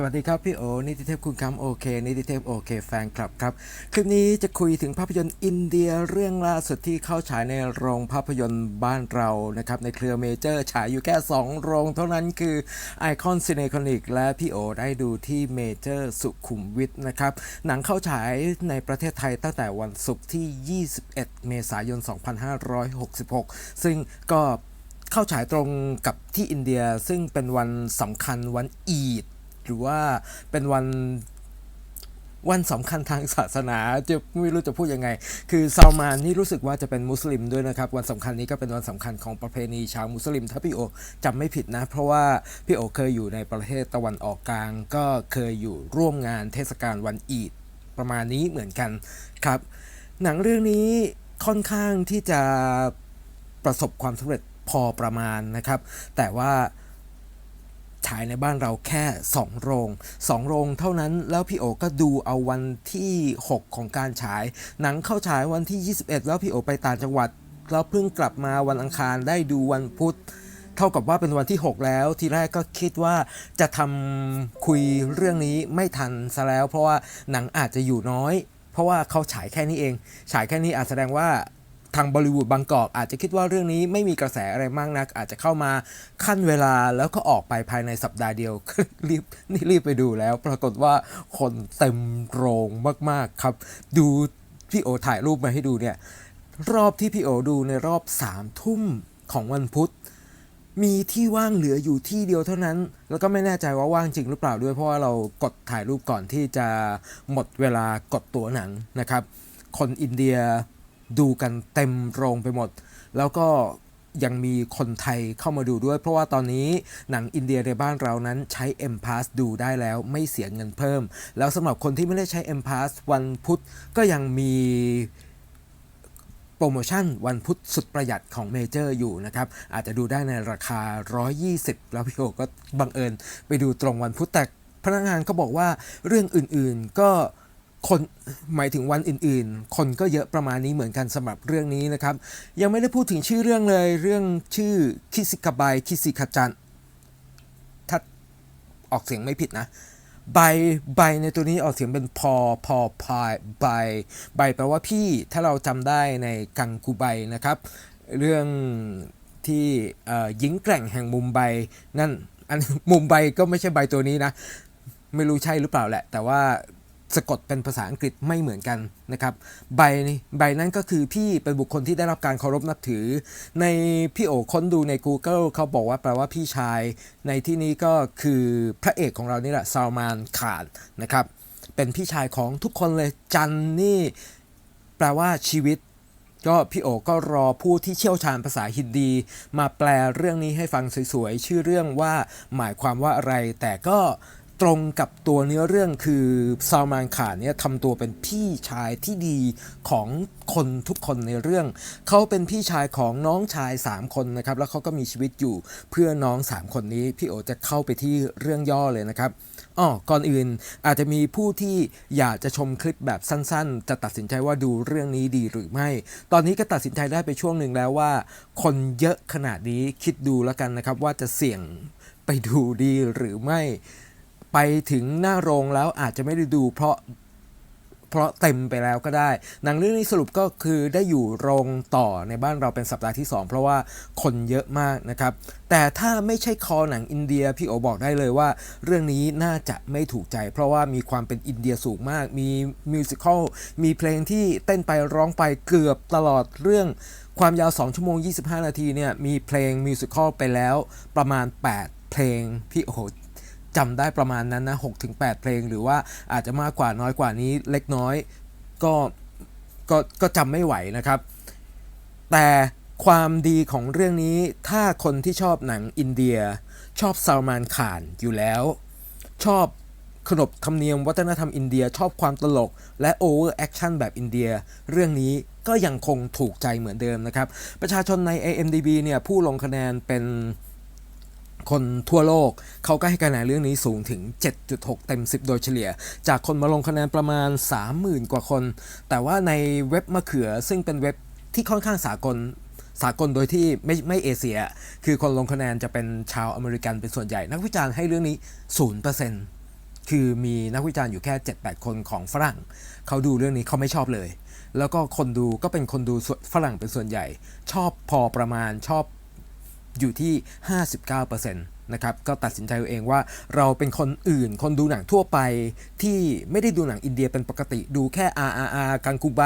สวัสดีครับ พี่โอ นิติเทพคุณคำโอเค นิติเทพโอเคแฟนคลับครับ คลิปนี้จะคุยถึงภาพยนตร์อินเดียเรื่องล่าสุดที่เข้าฉายในโรงภาพยนตร์บ้านเรานะครับในเครือเมเจอร์ฉายอยู่แค่ 2 โรงเท่านั้นคือไอคอนซีเนคอนิกและพี่โอได้ดูที่เมเจอร์สุขุมวิทนะครับ หนังเข้าฉายในประเทศไทยตั้งแต่วันศุกร์ที่ 21 เมษายน 2566 ซึ่งก็เข้าฉายตรงกับที่อินเดียซึ่งเป็นวันสำคัญวันอีด หรือว่าเป็นวันวันสำคัญทางศาสนาจะไม่รู้จะพูดยังไง คือซาลมานนี่รู้สึกว่าจะเป็นมุสลิมด้วยนะครับ วันสำคัญนี้ก็เป็นวันสำคัญของประเพณีชาวมุสลิม ถ้าพี่โอจำไม่ผิดนะ เพราะว่าพี่โอเคยอยู่ในประเทศตะวันออกกลาง ก็เคยอยู่ร่วมงานเทศกาลวันอีดประมาณนี้เหมือนกันครับ หนังเรื่องนี้ค่อนข้างที่จะประสบความสำเร็จพอประมาณนะครับ แต่ว่า ฉายในบ้านเราแค่ 2 โรง 2 โรงเท่านั้นแล้วพี่โอก็ดูเอาวันที่ 6 ของการฉาย หนังเข้าฉายวันที่ 21 แล้วพี่โอไปต่างจังหวัดแล้วเพิ่งกลับมาวันอังคารได้ดูวันพุธเท่ากับว่าเป็นวันที่ 6 แล้ว ทีแรกก็คิดว่าจะทำคุยเรื่องนี้ไม่ทันซะแล้ว เพราะว่าหนังอาจจะอยู่น้อย เพราะว่าเขาฉายแค่นี้เอง ฉายแค่นี้อาจแสดงว่าางบอลิวูดบางกอกอาจจะคิดว่าเรื่องนี้ไม่มีกระแสอะไรมากนัก อาจจะเข้ามาขั้นเวลาแล้วก็ออกไปภายในสัปดาห์เดียว รีบนี่รีบไปดูแล้ว ปรากฏว่าคนเต็มโรงมากๆครับ ดูพี่โอถ่ายรูปมาให้ดูเนี่ย รอบที่พี่โอดูในรอบสามทุ่มของวันพุธมีที่ว่างเหลืออยู่ที่เดียวเท่านั้น แล้วก็ไม่แน่ใจว่าว่างจริงหรือเปล่าด้วย เพราะว่าเรากดถ่ายรูปก่อนที่จะหมดเวลากดตั๋วหนังนะครับ คนอินเดีย ดูกันเต็มโรงไปหมด แล้วก็ยังมีคนไทยเข้ามาดูด้วย เพราะว่าตอนนี้หนังอินเดียในบ้านเรานั้นใช้ M Pass ดูได้แล้วไม่เสียเงินเพิ่ม แล้วสำหรับคนที่ไม่ได้ใช้ M Pass วันพุธก็ยังมีโปรโมชั่นวันพุธสุดประหยัดของเมเจอร์อยู่นะครับ อาจจะดูได้ในราคา 120 แล้วพี่โอก็บังเอิญไปดูตรงวันพุธแต่พนักงานก็บอกว่าเรื่องอื่นๆก็ คนหมายถึงวันอื่นๆ คนก็เยอะประมาณนี้เหมือนกันสำหรับเรื่องนี้นะครับ ยังไม่ได้พูดถึงชื่อเรื่องเลยเรื่องชื่อคิสิกาบายคิสิคาจันถ้าออกเสียงไม่ผิดนะใบใบในตัวนี้ออกเสียงเป็นพอพอพายใบใบแปลว่าพี่ถ้าเราจำได้ในกังกูใบนะครับ เรื่องที่หญิงแกร่งแห่งมุมไบนั่นอันมุมไบก็ไม่ใช่ใบตัวนี้นะ ไม่รู้ใช่หรือเปล่าแหละ แต่ว่า สะกดเป็นภาษาอังกฤษไม่เหมือนกันนะครับใบนี่ใบนั้นก็คือพี่เป็นบุคคลที่ได้รับการเคารพนับถือ ในพี่โอค้นดูใน Google เขาบอกว่าแปลว่าพี่ชาย ในที่นี้ก็คือพระเอกของเรานี่แหละซาลมานขานนะครับเป็นพี่ชายของทุกคนเลยจันนี่แปลว่าชีวิต ก็พี่โอก็รอผู้ที่เชี่ยวชาญภาษาฮินดี มาแปลเรื่องนี้ให้ฟังสวยๆ ชื่อเรื่องว่าหมายความว่าอะไร แต่ก็ ตรงกับตัวเนื้อเรื่องคือซาลมานขานเนี่ยทำตัวเป็นพี่ชายที่ดีของคนทุกคนในเรื่อง เขาเป็นพี่ชายของน้องชาย 3 คนนะครับ แล้วเขาก็มีชีวิตอยู่เพื่อน้อง 3 คนนี้ พี่โอจะเข้าไปที่เรื่องย่อเลยนะครับอ๋อก่อนอื่นอาจจะมีผู้ที่อยากจะชมคลิปแบบสั้นๆ จะตัดสินใจว่าดูเรื่องนี้ดีหรือไม่ ตอนนี้ก็ตัดสินใจได้ไปช่วงหนึ่งแล้วว่า คนเยอะขนาดนี้คิดดูแล้วกันนะครับว่าจะเสี่ยงไปดูดีหรือไม่ ไปถึงหน้าโรงแล้วอาจจะไม่ได้ดูเพราะเพราะเต็มไปแล้วก็ได้ หนังเรื่องนี้สรุปก็คือได้อยู่โรงต่อในบ้านเราเป็นสัปดาห์ที่ 2 เพราะว่าคนเยอะมากนะครับ แต่ถ้าไม่ใช่คอหนังอินเดียพี่โอบอกได้เลยว่า เรื่องนี้น่าจะไม่ถูกใจ เพราะว่ามีความเป็นอินเดียสูงมาก มีมิวสิควลมีเพลงที่เต้นไปร้องไปเกือบตลอดเรื่อง ความยาว 2 ชั่วโมง 25 นาทีเนี่ยมีเพลงมิวสิควลไปแล้วประมาณ 8 เพลงพี่โอ จำได้ประมาณนั้นนะ6-8เพลง หรือว่าอาจจะมากกว่าน้อยกว่านี้เล็กน้อยก็ก็ก็จำไม่ไหวนะครับ แต่ความดีของเรื่องนี้ถ้าคนที่ชอบหนังอินเดีย ชอบซาลมานข่านอยู่แล้ว ชอบขนบธรรมเนียมวัฒนธรรมอินเดียชอบความตลก และโอเวอร์แอคชั่นแบบอินเดีย เรื่องนี้ก็ยังคงถูกใจเหมือนเดิมนะครับ ประชาชนใน AMDB เนี่ยผู้ลงคะแนนเป็น คนทั่วโลก เขาก็ให้คะแนนเรื่องนี้สูงถึง 7.6 เต็ม 10 โดยเฉลี่ย จากคนมาลงคะแนนประมาณ 30,000 กว่าคน แต่ว่าในเว็บมะเขือซึ่งเป็นเว็บที่ค่อนข้างสากลสากลโดยที่ไม่ไม่เอเชีย คือคนลงคะแนนจะเป็นชาวอเมริกันเป็นส่วนใหญ่ นักวิจารณ์ให้เรื่องนี้ 0%คือมีนักวิจารณ์อยู่แค่ 7-8 คนของฝรั่ง เขาดูเรื่องนี้เขาไม่ชอบเลย แล้วก็คนดูก็เป็นคนดูส่วนฝรั่งเป็นส่วนใหญ่ ชอบพอประมาณชอบ อยู่ที่ 59%นะครับก็ตัดสินใจเอาเองว่าเราเป็นคนอื่น คนดูหนังทั่วไปที่ไม่ได้ดูหนังอินเดียเป็นปกติดูแค่ RRR กังกูไบ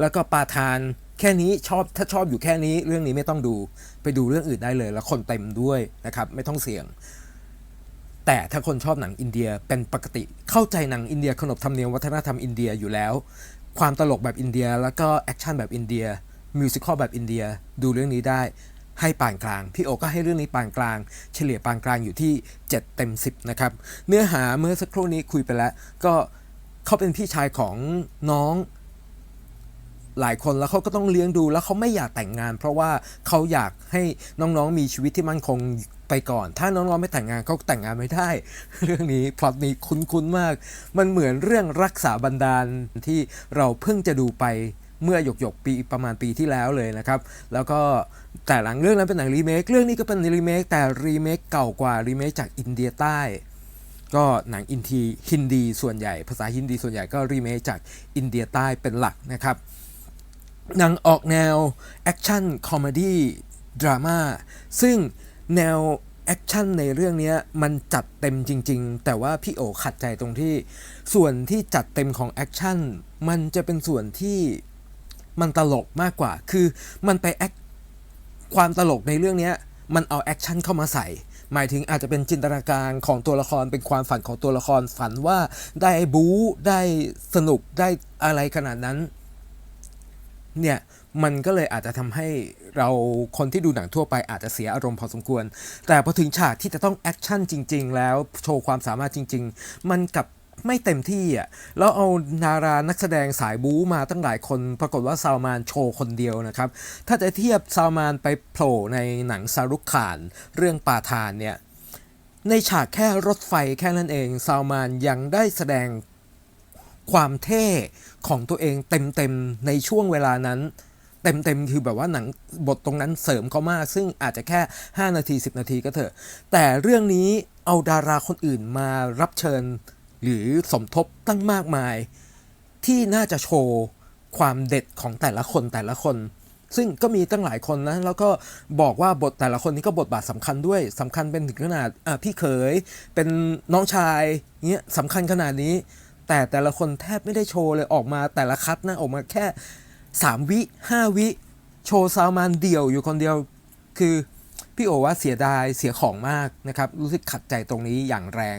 แล้วก็ปาทานแค่นี้ชอบถ้าชอบอยู่แค่นี้เรื่องนี้ไม่ต้องดูไปดูเรื่องอื่นได้เลย แล้วคนเต็มด้วยนะครับไม่ต้องเสี่ยง แต่ถ้าคนชอบหนังอินเดียเป็นปกติเข้าใจหนังอินเดียขนบธรรมเนียมวัฒนธรรมอินเดียอยู่แล้ว ความตลกแบบอินเดีย แล้วก็แอคชั่นแบบอินเดียมิวสิควลแบบอินเดียดูเรื่องนี้ได้ ให้ปานกลาง พี่โอก็ให้เรื่องนี้ปานกลาง เฉลี่ยปานกลางอยู่ที่ 7 เต็ม 10 นะครับ เนื้อหาเมื่อสักครู่นี้คุยไปแล้ว ก็เขาเป็นพี่ชายของน้องหลายคนแล้วเขาก็ต้องเลี้ยงดูแล้วเขาไม่อยากแต่งงาน เพราะว่าเขาอยากให้น้องๆมีชีวิตที่มั่นคงไปก่อน ถ้าน้องๆไม่แต่งงานเขาแต่งงานไม่ได้ เรื่องนี้พล็อตนี้คุ้นๆมาก มันเหมือนเรื่องรักษาบันดาลที่เราเพิ่งจะดูไป เมื่อหยกหยกปีประมาณปีที่แล้วเลยนะครับ แล้วก็แต่หลังเรื่องนั้นเป็นหนังรีเมค เรื่องนี้ก็เป็นรีเมคแต่รีเมคเก่ากว่ารีเมคจากอินเดียใต้ ก็หนังอินทีฮินดีส่วนใหญ่ ภาษาฮินดีส่วนใหญ่ก็รีเมคจากอินเดียใต้เป็นหลักนะครับ หนังออกแนวแอคชั่นคอมเมดี้ดราม่าซึ่งแนวแอคชั่นในเรื่องนี้มันจัดเต็มจริง ๆ แต่ว่าพี่โอขัดใจตรงที่ ส่วนที่จัดเต็มของแอคชั่นมันจะเป็นส่วนที่ มันตลกมากกว่า คือมันไปแอคความตลกในเรื่องนี้มันเอาแอคชั่นเข้ามาใส่ หมายถึงอาจจะเป็นจินตนาการของตัวละครเป็นความฝันของตัวละครฝันว่าได้บู๊ได้สนุกได้อะไรขนาดนั้น เนี่ยมันก็เลยอาจจะทำให้เราคนที่ดูหนังทั่วไปอาจจะเสียอารมณ์พอสมควร แต่พอถึงฉากที่จะต้องแอคชั่นจริง ๆ แล้วโชว์ความสามารถจริง ๆ มันกับ ไม่เต็มที่อะแล้วเอานารานักแสดงสายบู๊มาตั้งหลายคน ปรากฏว่าซาวมานโชว์คนเดียวนะครับ ถ้าจะเทียบซาวมานไปโผล่ในหนังซารุกขานเรื่องปาทานเนี่ยในฉากแค่รถไฟแค่นั้นเองซาวมานยังได้แสดงความเท่ของตัวเองเต็มๆในช่วงเวลานั้นเต็มๆคือแบบว่าหนังบทตรงนั้นเสริมเขามาก ซึ่งอาจจะแค่ 5 นาที 10 นาทีก็เถอะ แต่เรื่องนี้เอาดาราคนอื่นมารับเชิญ หรือสมทบตั้งมากมาย ที่น่าจะโชว์ความเด็ดของแต่ละคนแต่ละคน ซึ่งก็มีตั้งหลายคนนะ แล้วก็บอกว่าบทแต่ละคนนี้ก็บทบาทสำคัญด้วยสำคัญเป็นถึงขนาดพี่เขยเป็นน้องชายเงี้ยสำคัญขนาดนี้ แต่แต่ละคนแทบไม่ได้โชว์เลยออกมาแต่ละคัดนะออกมาแค่ 3 วิ 5 วิ โชว์ซาวมานเดี่ยวอยู่คนเดียวคือ พี่โอว่าเสียดายเสียของมากนะครับ รู้สึกขัดใจตรงนี้อย่างแรง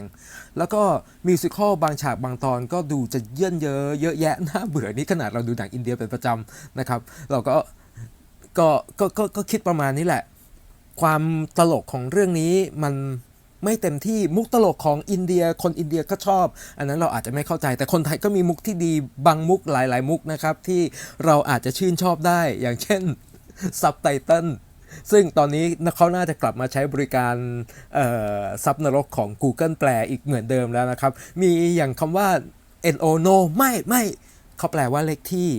แล้วก็มิวสิควลบางฉากบางตอนก็ดูจะเยื่นเยอะเยอะแยะน่าเบื่อนี่ขนาดเราดูหนังอินเดียเป็นประจำนะครับ เราก็ก็ก็ก็ก็คิดประมาณนี้แหละ ความตลกของเรื่องนี้มันไม่เต็มที่มุกตลกของอินเดียคนอินเดียก็ชอบ อันนั้นเราอาจจะไม่เข้าใจ แต่คนไทยก็มีมุกที่ดีบางมุกหลาย ๆ มุกนะครับ ที่เราอาจจะชื่นชอบได้อย่างเช่นซับไตเติล ซึ่งตอนนี้เขาน่าจะกลับมาใช้บริการซับนรกของ Google แปลอีกเหมือนเดิมแล้วนะครับ มีอย่างคำว่า no no ไม่ไม่เขาแปลว่าเลขที่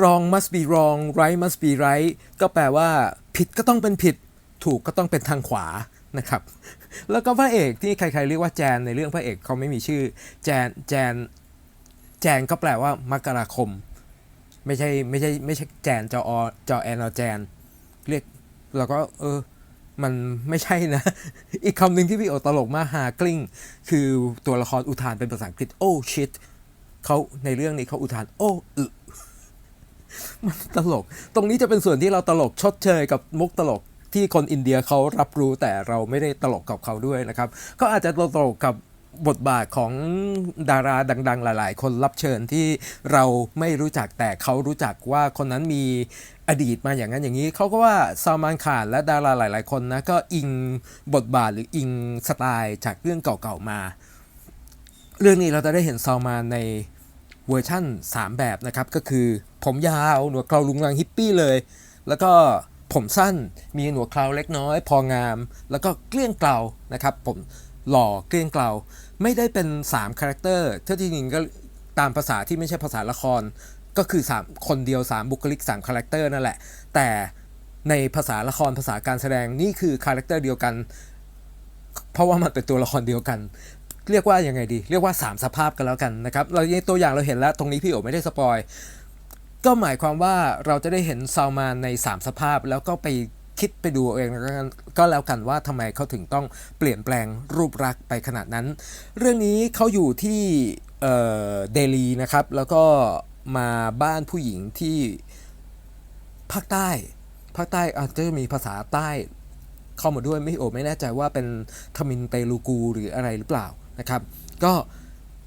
wrong must be wrong right must be right ก็แปลว่าผิดก็ต้องเป็นผิด ถูกก็ต้องเป็นทางขวานะครับ แล้วก็พระเอกที่ใครๆเรียกว่าแจนในเรื่องพระเอกเขาไม่มีชื่อ แจนแจนแจนก็แปลว่ามกราคม ไม่ใช่ไม่ใช่ไม่ใช่แจนจออจอแอนอแจน เรียกเราก็เออมันไม่ใช่นะ อีกคำหนึ่งที่พี่โอตลกมากฮากลิ้งคือตัวละครอุทานเป็นภาษาอังกฤษโอ้ shit เขาในเรื่องนี้เขาอุทาน โอ้อึมันตลก ตรงนี้จะเป็นส่วนที่เราตลกชดเชยกับมุกตลกที่คนอินเดียเขารับรู้แต่เราไม่ได้ตลกกับเขาด้วยนะครับ ก็อาจจะตลกกับ บทบาทของดาราดัง ๆ หลาย ๆ คนรับเชิญที่เราไม่รู้จักแต่เขารู้จักว่าคนนั้นมีอดีตมาอย่างนั้นอย่างนี้เขาก็ว่าซามานขานและดาราหลาย ๆ คนนะก็อิงบทบาทหรืออิงสไตล์จากเรื่องเก่าๆมา เรื่องนี้เราจะได้เห็นซามานในเวอร์ชั่น 3 แบบนะครับ ก็คือผมยาวหนวดเคราลุงรังฮิปปี้เลย แล้วก็ผมสั้นมีหนวดเคราเล็กน้อย พองาม แล้วก็เกลี้ยงเกลานะครับ ผมหล่อเกลี้ยงเกลา ไม่ได้เป็น3คาแรคเตอร์ถ้าจริงๆก็ตามภาษาที่ไม่ใช่ภาษาละคร ก็คือ 3 คนเดียว 3 บุคลิก3คาแรคเตอร์นั่นแหละ แต่ในภาษาละครภาษาการแสดงนี่คือคาแรคเตอร์เดียวกัน เพราะว่ามันเป็นตัวละครเดียวกัน เรียกว่ายังไงดี เรียกว่า 3 สภาพกันแล้วกันนะครับ เราในตัวอย่างเราเห็นแล้วตรงนี้พี่โอไม่ได้สปอยก็หมายความว่าเราจะได้เห็นซาวมานใน 3 สภาพแล้วก็ไป คิดไปดูเองก็แล้วกันว่าทำไมเขาถึงต้องเปลี่ยนแปลงรูปลักษ์ไปขนาดนั้น เรื่องนี้เขาอยู่ที่เอ่อเดลีนะครับ แล้วก็มาบ้านผู้หญิงที่ภาคใต้ ภาคใต้อาจจะมีภาษาใต้เข้ามาด้วยไม่โอไม่แน่ใจว่าเป็นทมินเตลูกูหรืออะไรหรือเปล่านะครับ ก็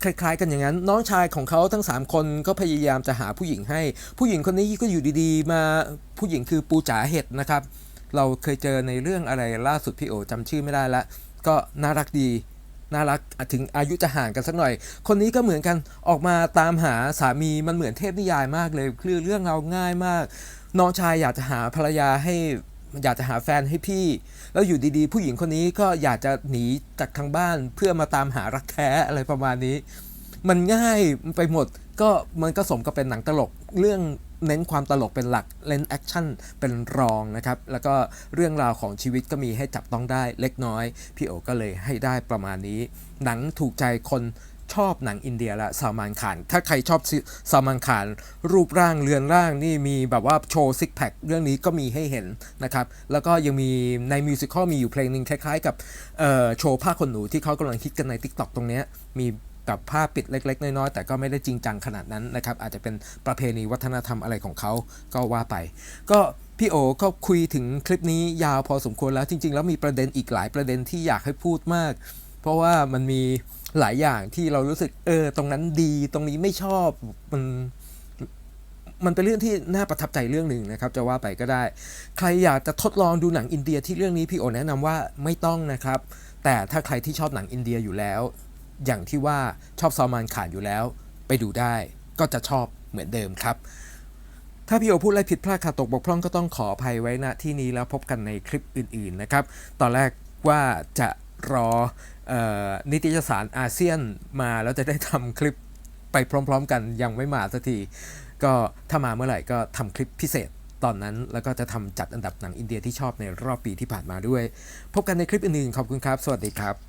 คล้ายๆกันอย่างนั้น น้องชายของเขาทั้ง 3 คนก็พยายามจะหาผู้หญิงให้ ผู้หญิงคนนี้ก็อยู่ดีๆ มาผู้หญิงคือปูจ๋าเห็ดนะครับ เราเคยเจอในเรื่องอะไรล่าสุดพี่โอจำชื่อไม่ได้ละ ก็น่ารักดี น่ารักถึงอายุจะห่างกันสักหน่อย คนนี้ก็เหมือนกันออกมาตามหาสามีมันเหมือนเทพนิยายมากเลยคือเรื่องเราง่ายมาก น้องชายอยากจะหาภรรยาให้อยากจะหาแฟนให้พี่ แล้วอยู่ดีๆ ผู้หญิงคนนี้ก็อยากจะหนีจากทางบ้านเพื่อมาตามหารักแท้อะไรประมาณนี้ มันง่ายไปหมดก็มันก็สมกับเป็นหนังตลกเรื่อง เน้นความตลกเป็นหลักเล่นแอคชั่นเป็นรองนะครับ แล้วก็เรื่องราวของชีวิตก็มีให้จับต้องได้เล็กน้อย พี่โอก็เลยให้ได้ประมาณนี้ หนังถูกใจคนชอบหนังอินเดียละซามานขาน ถ้าใครชอบซามานขาน รูปร่างเรือนร่างนี่มีแบบว่าโชว์ซิกแพคเรื่องนี้ก็มีให้เห็นนะครับ แล้วก็ยังมีในมิวสิควลมีอยู่เพลงหนึ่งคล้ายๆ กับโชว์ผ้าขนหนูที่เขากำลังฮิตกันใน TikTok ตรงนี้มี กับผ้าปิดเล็ก ๆ น้อยๆแต่ก็ไม่ได้จริงจังขนาดนั้นนะครับอาจจะเป็นประเพณีวัฒนธรรมอะไรของเขาก็ว่าไป ก็พี่โอก็คุยถึงคลิปนี้ยาวพอสมควรแล้วจริง ๆ แล้วมีประเด็นอีกหลายประเด็นที่อยากให้พูดมาก เพราะว่ามันมีหลายอย่างที่เรารู้สึกเออตรงนั้นดีตรงนี้ไม่ชอบมันมันเป็นเรื่องที่น่าประทับใจเรื่องหนึ่งนะครับ จะว่าไปก็ได้ ใครอยากจะทดลองดูหนังอินเดียที่เรื่องนี้พี่โอแนะนำว่าไม่ต้องนะครับ แต่ถ้าใครที่ชอบหนังอินเดียอยู่แล้ว อย่างที่ว่าชอบซอมานขานอยู่แล้ว ไปดูได้ก็จะชอบเหมือนเดิมครับ ถ้าพี่โอพูดอะไรผิดพลาดขาดตกบกพร่องก็ต้องขออภัยไว้ณที่นี้แล้วพบกันในคลิปอื่น ๆนะครับ ตอนแรกว่าจะรอออนิตยสารอาเซียนมาแล้วจะได้ทำคลิปไปพร้อม ๆ กันยังไม่มาสักทีก็ถ้ามาเมื่อไหร่ก็ทำคลิปพิเศษตอนนั้นแล้วก็จะทำจัดอันดับหนังอินเดียที่ชอบในรอบปีที่ผ่านมาด้วย พบกันในคลิปอื่นๆขอบคุณครับ สวัสดีครับ